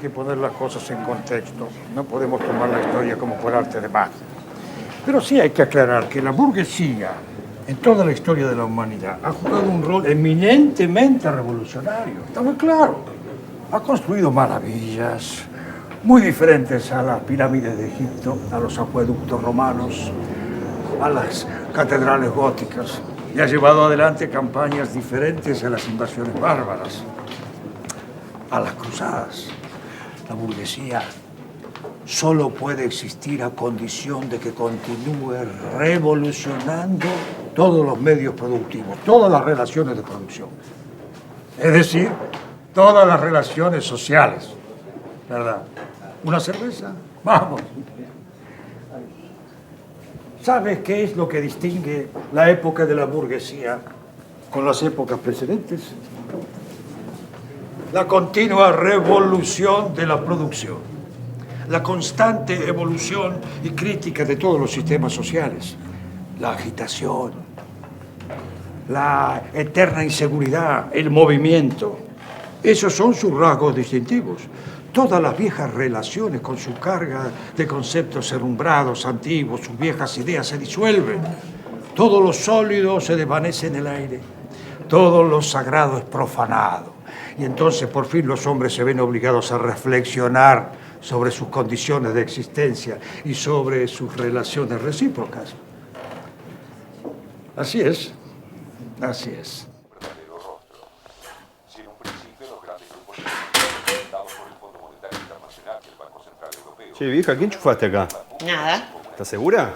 que poner las cosas en contexto. No podemos tomar la historia como por arte de magia. Pero sí hay que aclarar que la burguesía, en toda la historia de la humanidad, ha jugado un rol eminentemente revolucionario. Está muy claro. Ha construido maravillas muy diferentes a las pirámides de Egipto, a los acueductos romanos, a las catedrales góticas y ha llevado adelante campañas diferentes a las invasiones bárbaras, a las cruzadas. La burguesía solo puede existir a condición de que continúe revolucionando todos los medios productivos, todas las relaciones de producción. Es decir, todas las relaciones sociales. ¿Verdad? ¿Una cerveza? Vamos. ¿Sabes qué es lo que distingue la época de la burguesía con las épocas precedentes? La continua revolución de la producción, la constante evolución y crítica de todos los sistemas sociales, la agitación, la eterna inseguridad, el movimiento. Esos son sus rasgos distintivos. Todas las viejas relaciones con su carga de conceptos herrumbrados, antiguos, sus viejas ideas se disuelven. Todo lo sólido se desvanece en el aire. Todo lo sagrado es profanado. Y entonces por fin los hombres se ven obligados a reflexionar sobre sus condiciones de existencia y sobre sus relaciones recíprocas. Así es, así es. Che, vieja, ¿qué enchufaste acá? Nada. ¿Estás segura?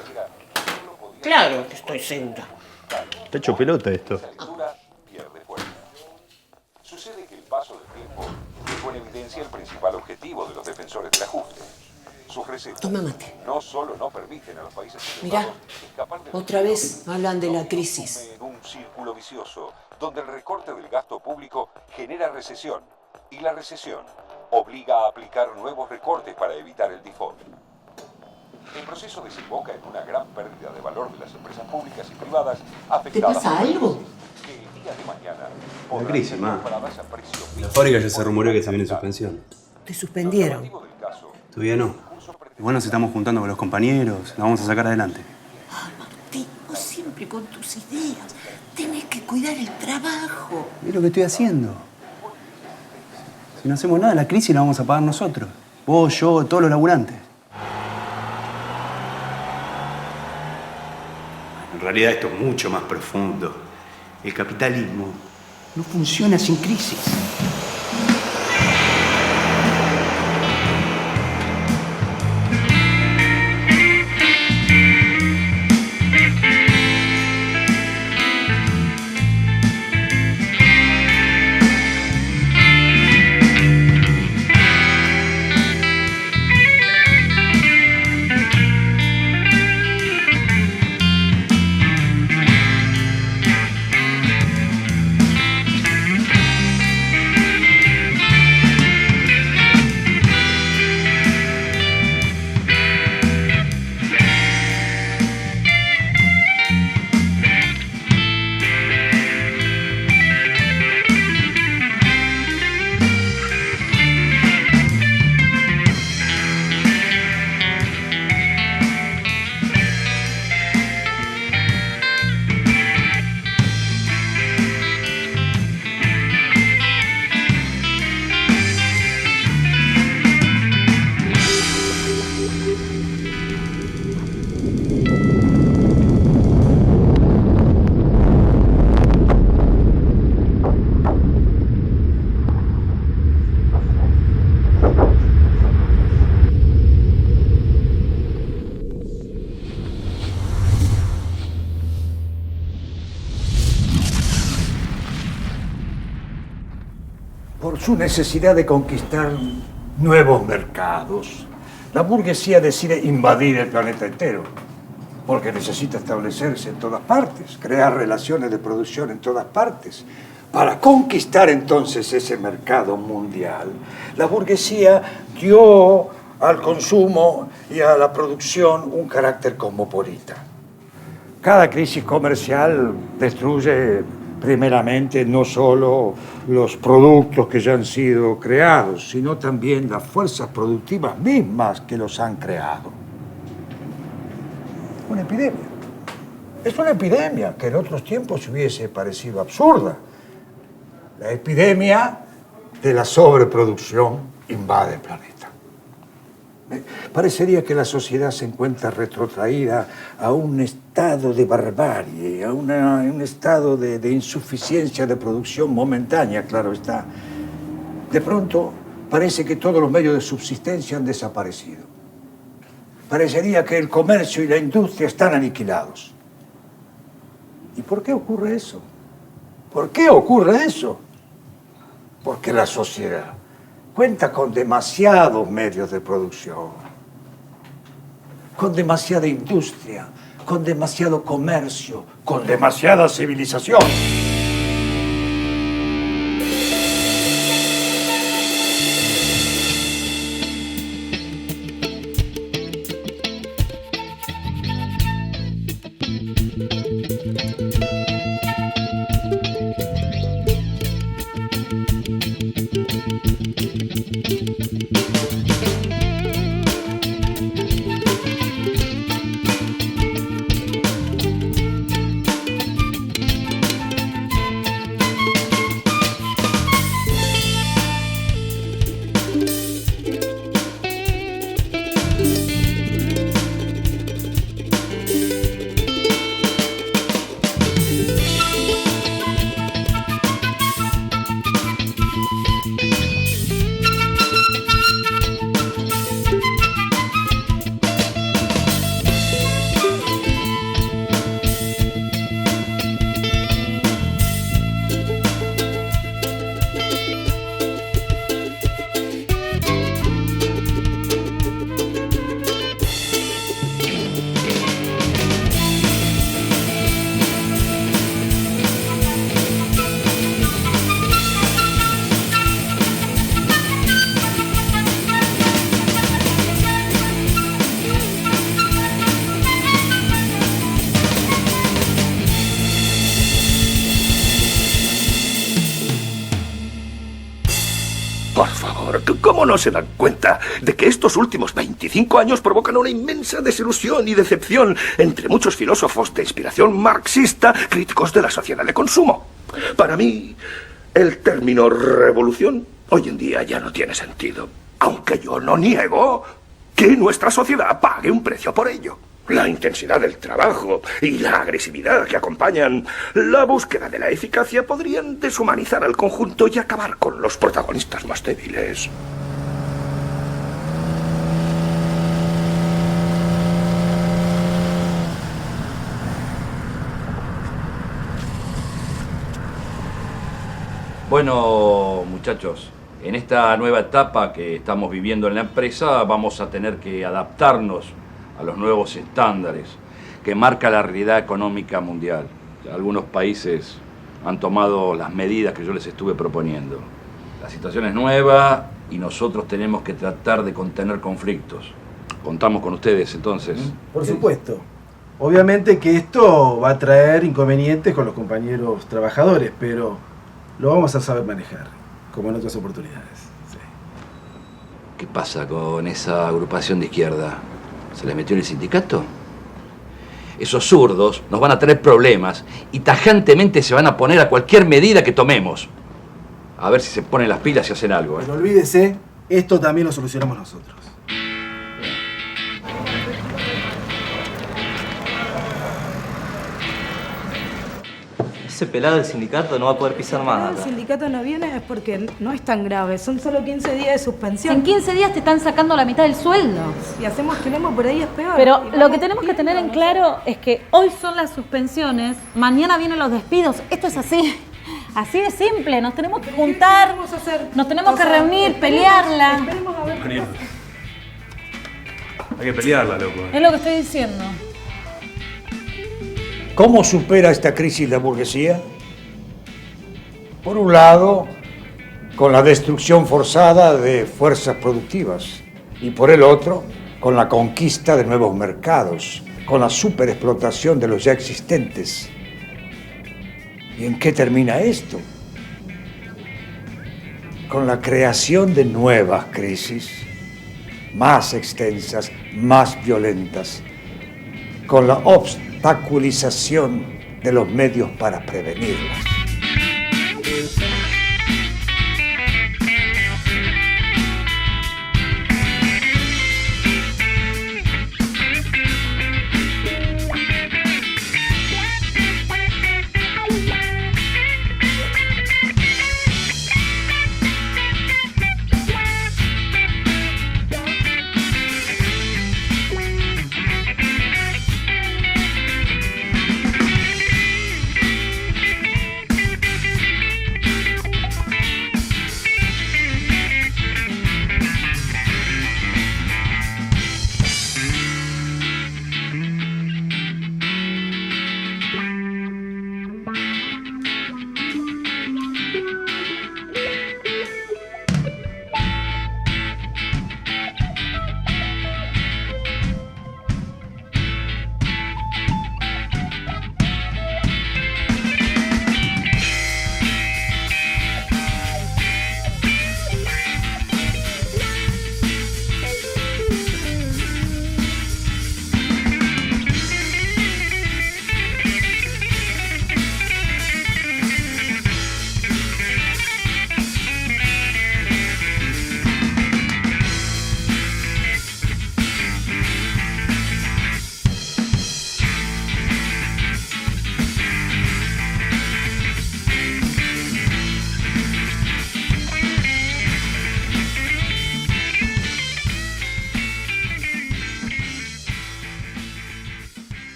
Claro que estoy segura. Está hecho pelota esto. pierde fuerza. Sucede que el paso del tiempo dejó en evidencia el principal objetivo de los defensores del ajuste. Sus recetas Toma mate. no solo no permiten a los países Mirá, otra vez hablan de la crisis. en un círculo vicioso donde el recorte del gasto público genera recesión y la recesión obliga a aplicar nuevos recortes para evitar el default. El proceso desemboca en una gran pérdida de valor de las empresas públicas y privadas afectadas pasa por la algo? crisis, que el día de mañana La crisis, ma. La fábrica ya se rumoreó que está en suspensión. Te suspendieron. Todavía no. Igual nos estamos juntando con los compañeros, la vamos a sacar adelante. Ay, Martín, vos siempre con tus ideas. Tenés que cuidar el trabajo. Es lo que estoy haciendo. Si no hacemos nada, la crisis la vamos a pagar nosotros. Vos, yo, todos los laburantes. En realidad esto es mucho más profundo. El capitalismo no funciona sin crisis. Su necesidad de conquistar nuevos mercados, la burguesía decide invadir el planeta entero, porque necesita establecerse en todas partes, crear relaciones de producción en todas partes. Para conquistar entonces ese mercado mundial, la burguesía dio al consumo y a la producción un carácter cosmopolita. Cada crisis comercial destruye primeramente no solo los productos que ya han sido creados, sino también las fuerzas productivas mismas que los han creado. Una epidemia. Es una epidemia que en otros tiempos hubiese parecido absurda. La epidemia de la sobreproducción invade el planeta. Parecería que la sociedad se encuentra retrotraída a un estado de barbarie, a un estado de, de insuficiencia de producción momentánea, claro está. De pronto parece que todos los medios de subsistencia han desaparecido. Parecería que el comercio y la industria están aniquilados. ¿Y por qué ocurre eso? ¿Por qué ocurre eso? Porque la sociedad cuenta con demasiados medios de producción, con demasiada industria, con demasiado comercio, con demasiada civilización. ¿Cómo no se dan cuenta de que estos últimos 25 años provocan una inmensa desilusión y decepción entre muchos filósofos de inspiración marxista críticos de la sociedad de consumo? Para mí, el término revolución hoy en día ya no tiene sentido, aunque yo no niego que nuestra sociedad pague un precio por ello. La intensidad del trabajo y la agresividad que acompañan la búsqueda de la eficacia podrían deshumanizar al conjunto y acabar con los protagonistas más débiles. Bueno, muchachos, en esta nueva etapa que estamos viviendo en la empresa vamos a tener que adaptarnos a los nuevos estándares que marca la realidad económica mundial. Algunos países han tomado las medidas que yo les estuve proponiendo. La situación es nueva y nosotros tenemos que tratar de contener conflictos. Contamos con ustedes entonces. Por supuesto. Obviamente que esto va a traer inconvenientes con los compañeros trabajadores, pero lo vamos a saber manejar, como en otras oportunidades. sí. ¿Qué pasa con esa agrupación de izquierda? ¿Se le metió en el sindicato? Esos zurdos nos van a tener problemas y tajantemente se van a poner a cualquier medida que tomemos. A ver si se ponen las pilas y hacen algo. ¿eh? Pero olvídese, esto también lo solucionamos nosotros. Ese pelado del sindicato no va a poder pisar Si más el acá. sindicato no viene es porque no es tan grave, son solo 15 días de suspensión. En 15 días te están sacando la mitad del sueldo. Si hacemos quilombo por ahí es peor. Pero lo que tenemos que tener en claro es que hoy son las suspensiones, mañana vienen los despidos. Esto es así. Así de simple. Nos tenemos que juntar, vamos a hacer? nos tenemos O que sea, reunir, esperemos- pelearla. Esperemos a ver. Hay que pelearla, loco. Es lo que estoy diciendo. ¿Cómo supera esta crisis la burguesía? Por un lado, con la destrucción forzada de fuerzas productivas y por el otro, con la conquista de nuevos mercados, con la superexplotación de los ya existentes. ¿Y en qué termina esto? Con la creación de nuevas crisis, más extensas, más violentas, con la obstaculización de los medios para prevenirlas.